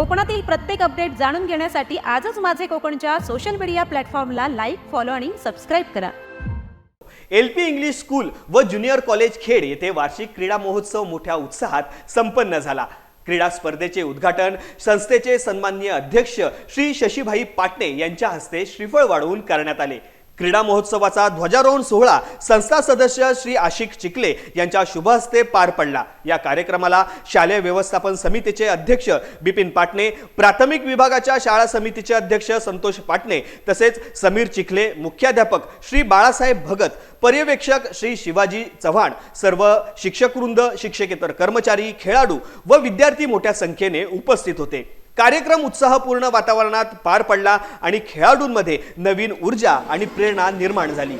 कोकणातील प्रत्येक अपडेट जाणून घेण्यासाठी आजच माझे कोकणच्या सोशल मीडिया प्लॅटफॉर्मला लाईक फॉलो आणि सबस्क्राईब करा. एल पी इंग्लिश स्कूल व ज्युनियर कॉलेज खेड येथे वार्षिक क्रीडा महोत्सव मोठ्या उत्साहात संपन्न झाला. क्रीडा स्पर्धेचे उद्घाटन संस्थेचे सन्माननीय अध्यक्ष श्री शशीभाई पाटणे यांच्या हस्ते श्रीफळ वाढवून करण्यात आले. क्रीडा महोत्सवाचा ध्वजारोहण सोहळा संस्था सदस्य श्री आशिक चिखले यांच्या शुभ हस्ते पार पडला. या कार्यक्रमाला शालेय व्यवस्थापन समितीचे अध्यक्ष बिपिन पाटणे प्राथमिक विभागाच्या शाळा समितीचे अध्यक्ष संतोष पाटणे तसेच समीर चिखले मुख्याध्यापक श्री बाळासाहेब भगत पर्यवेक्षक श्री शिवाजी चव्हाण सर्व शिक्षकवृंद शिक्षकेतर कर्मचारी खेळाडू व विद्यार्थी मोठ्या संख्येने उपस्थित होते. कार्यक्रम उत्साहपूर्ण वातावरणात पार पडला आणि खेळाडूंमध्ये नवीन ऊर्जा आणि प्रेरणा निर्माण झाली.